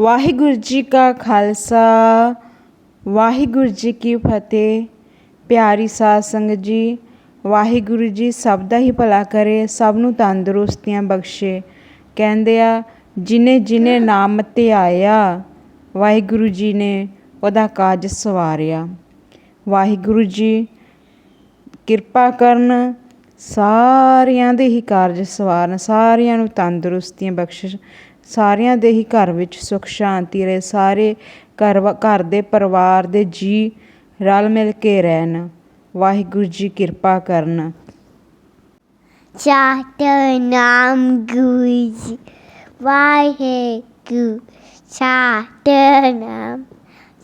ਵਾਹਿਗੁਰੂ ਜੀ ਕਾ ਖਾਲਸਾ, ਵਾਹਿਗੁਰੂ ਜੀ ਕੀ ਫਤਿਹ। ਪਿਆਰੀ ਸਾਧ ਸੰਗਤ ਜੀ, ਵਾਹਿਗੁਰੂ ਜੀ ਸਭ ਦਾ ਹੀ ਭਲਾ ਕਰੇ, ਸਭ ਨੂੰ ਤੰਦਰੁਸਤੀਆਂ ਬਖਸ਼ੇ। ਕਹਿੰਦੇ ਆ, ਜਿਨੇ ਜਿਨੇ ਨਾਮ 'ਤੇ ਆਇਆ, ਵਾਹਿਗੁਰੂ ਜੀ ਨੇ ਉਹਦਾ ਕਾਜ ਸਵਾਰਿਆ। ਵਾਹਿਗੁਰੂ ਜੀ, ਕਿਰਪਾ ਕਰਨ, ਸਾਰਿਆਂ ਦੇ ਹੀ ਕਾਰਜ ਸਵਾਰਨ, ਸਾਰਿਆਂ ਨੂੰ ਤੰਦਰੁਸਤੀਆਂ ਬਖਸ਼ਿਸ਼ ਸਾਰਿਆਂ ਦੇ ਹੀ ਘਰ ਵਿੱਚ ਸੁਖ ਸ਼ਾਂਤੀ ਰਹੇ। ਸਾਰੇ ਘਰ ਘਰ ਦੇ ਪਰਿਵਾਰ ਦੇ ਜੀ ਰਲ ਮਿਲ ਕੇ ਰਹਿਣ। ਵਾਹਿਗੁਰੂ ਜੀ ਕਿਰਪਾ ਕਰਨ। ਸਤਨਾਮ ਗੁਰੂ ਜੀ। ਵਾਹਿਗੁਰੂ ਸਤਨਾਮ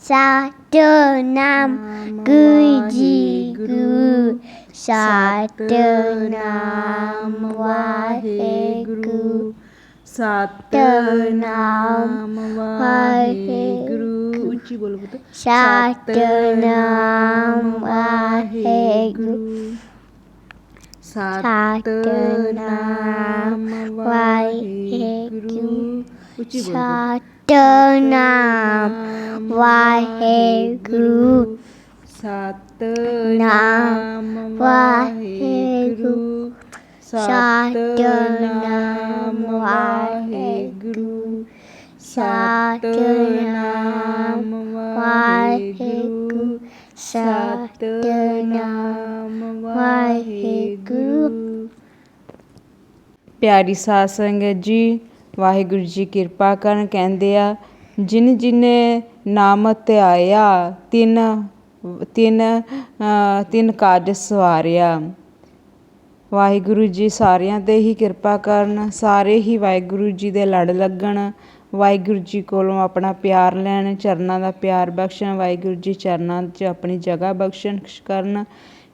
ਸਤਨਾਮ ਗੁਰੂ ਜੀ ਗੁਰੂ ਵਾਹਿਗੁਰੂ ਸਤਨਾਮ ਵਾਹਿਗੁਰੂ। ਉੱਚੀ ਬੋਲੋ ਪੁੱਤ ਸਤਨਾਮ ਵਾਹਿਗੁਰੂ ਸਤਨਾਮ ਵਾਹਿਗੁਰੂ ਉੱਚੀ ਬੋਲੋ ਸਤਨਾਮ ਵਾਹਿਗੁਰੂ ਸਤਨਾਮ ਵਾਹਿਗੁਰੂ ਸਤਨਾਮ ਵਾਹਿਗੁਰੂ। ਸਤਨਾਮ ਵਾਹਿਗੁਰੂ ਸਤਨਾਮ ਵਾਹਿਗੁਰੂ ਪਿਆਰੀ ਸਾਧ ਸੰਗਤ ਜੀ ਵਾਹਿਗੁਰੂ ਜੀ ਕਿਰਪਾ ਕਰਨ ਕਹਿੰਦੇ ਆ ਜਿਨ ਜਿਨੇ ਨਾਮ ਧਿਆਇਆ ਤਿੰਨ ਤਿੰਨ ਅ, ਤਿੰਨ ਕਾਜ ਸਵਾਰਿਆ। ਵਾਹਿਗੁਰੂ ਜੀ ਸਾਰਿਆਂ ਤੇ ਹੀ ਕਿਰਪਾ ਕਰਨ, ਸਾਰੇ ਹੀ ਵਾਹਿਗੁਰੂ ਜੀ ਦੇ ਲੜ ਲੱਗਣ। ਵਾਹਿਗੁਰੂ ਜੀ ਕੋਲੋਂ ਆਪਣਾ ਪਿਆਰ ਲੈਣ, ਚਰਨਾਂ ਦਾ ਪਿਆਰ ਬਖਸ਼ਣ, ਵਾਹਿਗੁਰੂ ਜੀ ਚਰਨਾਂ 'ਚ ਆਪਣੀ ਜਗ੍ਹਾ ਬਖਸ਼ਣ ਕਰਨ।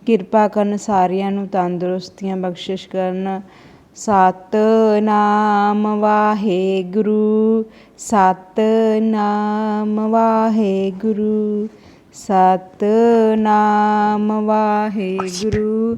ਕਿਰਪਾ ਕਰਨ ਸਾਰਿਆਂ ਨੂੰ, ਤੰਦਰੁਸਤੀਆਂ ਬਖਸ਼ਿਸ਼ ਕਰਨ। ਸਤਨਾਮ ਵਾਹਿਗੁਰੂ ਸਤਨਾਮ ਵਾਹਿਗੁਰੂ ਸਤਨਾਮ ਵਾਹਿਗੁਰੂ।